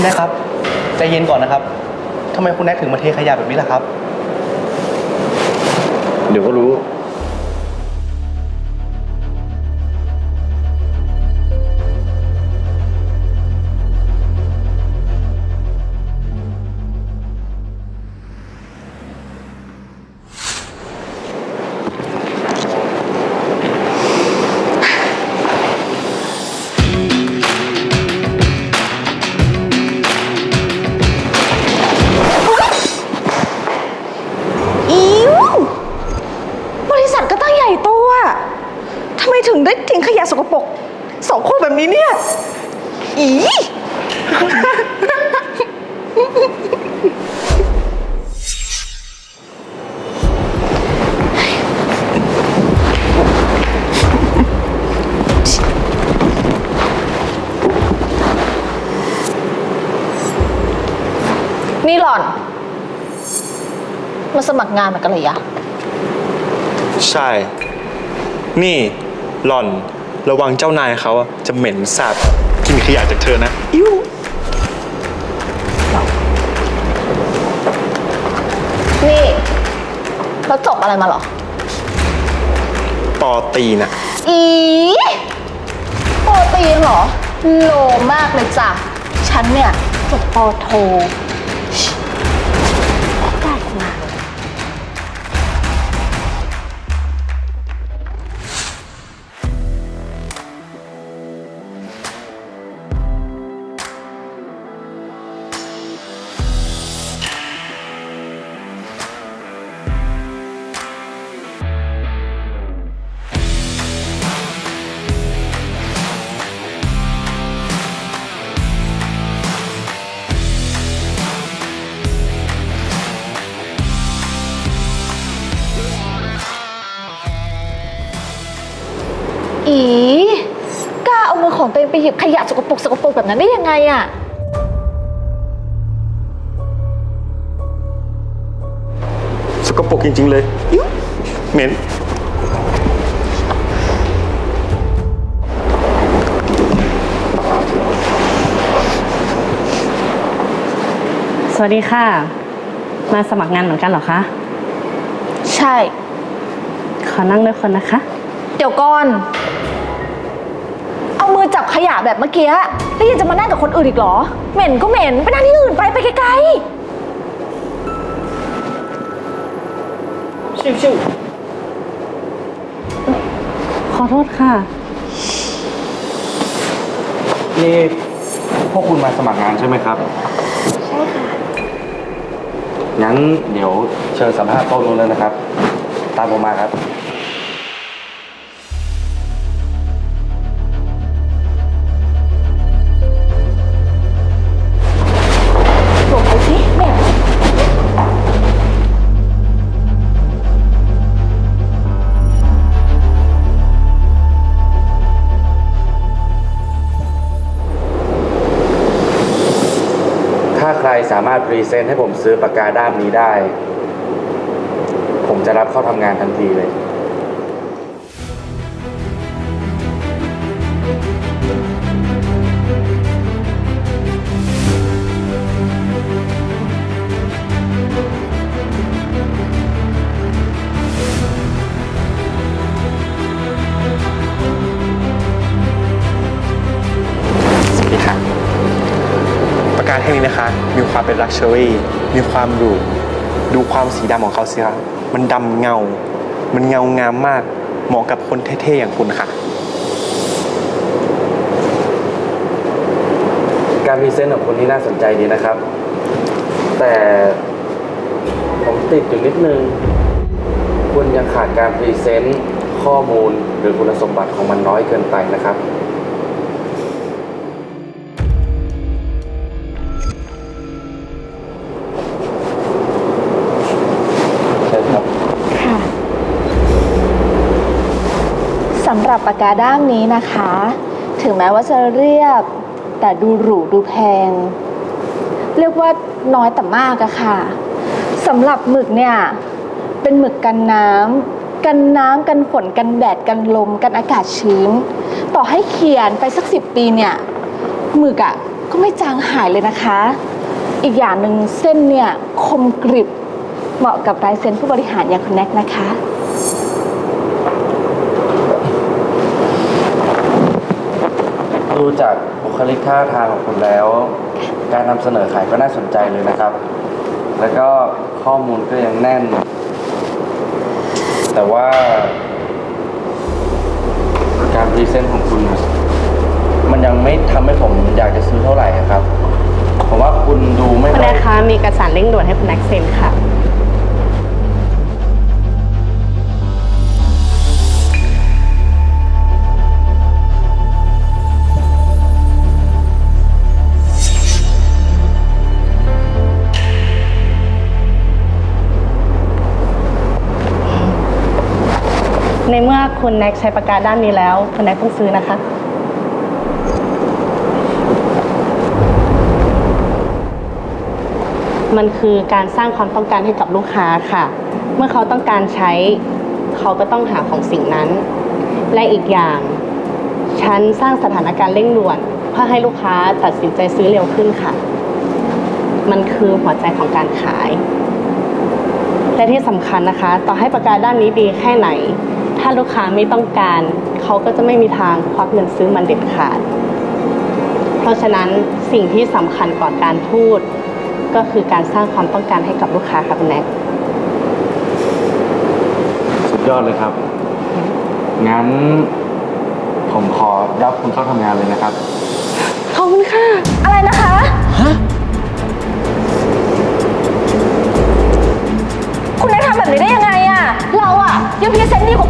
คุณแน็กครับ ใจเย็นก่อนนะครับทำไมคุณแน็กถึงมาเทขยะแบบนี้ล่ะครับ เดี๋ยวก็รู้ ถึงได้ทิ้งขยะสกปรกสองคนแบบนี้เนี่ย อี นี่หล่อน มาสมัครงานมือนกันเลยยะ ใช่ นี่ หล่อน ระวังเจ้านายเขาอะจะเหม็นสาบกินขยะจากเธอนะ อิ้วนี่แล้วจบอะไรมาเหรอ ปอตีนะ อีโปรตีนเหรอ โลมากเลยจ้ะ ฉันเนี่ยจบปอโท อีกล้าเอามือของตัวเองไปหยิบขยะสกปรกสกปรกแบบนั้นได้ยังไงอะสกปรกจริง ๆ เลยอิ้วเหม็น สวัสดีค่ะ มาสมัครงานเหมือนกันเหรอคะ ใช่ ขอนั่งด้วยคนนะคะ เดี๋ยวก่อนเอา มือจับขยะแบบเมื่อกี้แล้วยังจะมานั่งกับคนอื่นอีกเหรอ เหม็นก็เหม็นไปนั่งที่อื่นไปไปไกลขอโทษค่ะ นี่พวกคุณมาสมัครงานใช่ไหมครับใช่ค่ะ งั้นเดี๋ยวเชิญสัมภาษณ์โต๊ะนู้นเลยนะครับ ตามผมมาครับ สามารถพรีเซนต์ให้ผมซื้อปากกาด้ามนี้ได้ ผมจะรับเข้าทำงานทันทีเลย นี้นะคะ มีความเป็นลักชัวรี่มีความหรูดูความสีดำของเขาสิคะมันดำเงา มันเงางามมาก เหมาะกับคนเท่ๆอย่างคุณค่ะ การพรีเซนต์ของคุณนี่น่าสนใจดีนะครับ แต่ผมติดอยู่นิดนึง คุณยังขาดการพรีเซนต์ข้อมูลหรือคุณสมบัติของมันน้อยเกินไปนะครับำหรับปากกาด้ามนี้นะคะ ถึงแม้ว่าจะเรียบ แต่ดูหรูดูแพง เรียกว่าน้อยแต่มากอะค่ะสำหรับหมึกเนี่ย เป็นหมึกกันน้ำกันน้ำกันฝนกันแดดกันลม กันอากาศชื้น ต่อให้เขียนไปสักสิบปีเนี่ยหมึกอะก็ไม่จางหายเลยนะคะ อีกอย่างหนึ่งเส้นเนี่ยคมกริบเหมาะกับลายเซ็นผู้บริหารอย่างคุณแน็กนะคะ ดูจากบุคลิกท่าทางของคุณแล้ว การนำเสนอขายก็น่าสนใจเลยนะครับ แล้วก็ข้อมูลก็ยังแน่น แต่ว่า การพรีเซนต์ของคุณ มันยังไม่ทำให้ผมอยากจะซื้อเท่าไหร่อะครับ ผมว่าคุณดูไม่คุณค่แน็อยกคะมีเอกสารเร่งด่วนให้คุณแน็กเซ็นค่ะ คุณแน็กใช้ปากกาด้านนี้แล้ว คุณแน็กต้องซื้อนะคะ มันคือการสร้างความต้องการให้กับลูกค้าค่ะ เมื่อเขาต้องการใช้ เขาก็ต้องหาของสิ่งนั้น และอีกอย่าง ฉันสร้างสถานการณ์เร่งด่วน เพื่อให้ลูกค้าตัดสินใจซื้อเร็วขึ้นค่ะ มันคือหัวใจของการขายและที่สำคัญนะคะ ต่อให้ปากกาด้านนี้ดีแค่ไหน ถ้าลูกค้าไม่ต้องการ เขาก็จะไม่มีทางควักเงินซื้อมันเด็ดขาด เพราะฉะนั้นสิ่งที่สำคัญกว่าการพูด ก็คือการสร้างความต้องการให้กับลูกค้าค่ะคุณแน็กสุดยอดเลยครับ งั้น ผมขอรับคุณเข้าทำงานเลยนะครับ ขอบคุณค่ะ อะไรนะ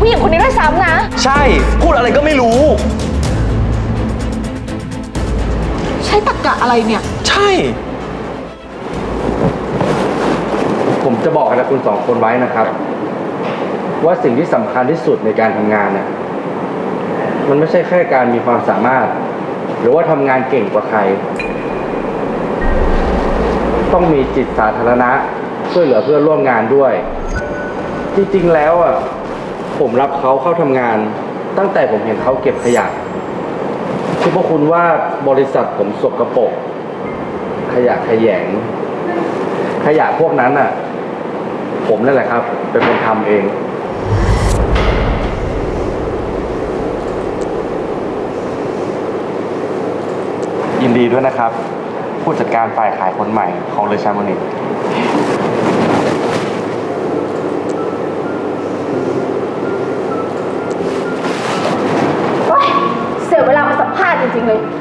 ผู้หญิงคนนี้ด้วยซ้ำนะ ใช่พูดอะไรก็ไม่รู้ ใช้ตรกกะอะไรเนี่ย ใช่ ผมจะบอกกับคุณสองคนไว้นะครับ ว่าสิ่งที่สำคัญที่สุดในการทำงานเนี่ยมันไม่ใช่แค่การมีความสามารถ หรือว่าทำงานเก่งกว่าใคร ต้องมีจิตสาธารณะช่วยเหลือเพื่อนร่วมงานด้วย จริงๆแล้วอะ ผมรับเขาเข้าทำงาน ตั้งแต่ผมเห็นเขาเก็บขยะคือพวกคุณว่าบริษัทผมสกรปรกขยะขยง ขยะพวกนั้นอะ ผมนั่นแหละครับ เป็นคนทำเอง ยินดีด้วยนะครับ ผู้จัดการฝ่ายขายคนใหม่ของเลชามอนิก 没有。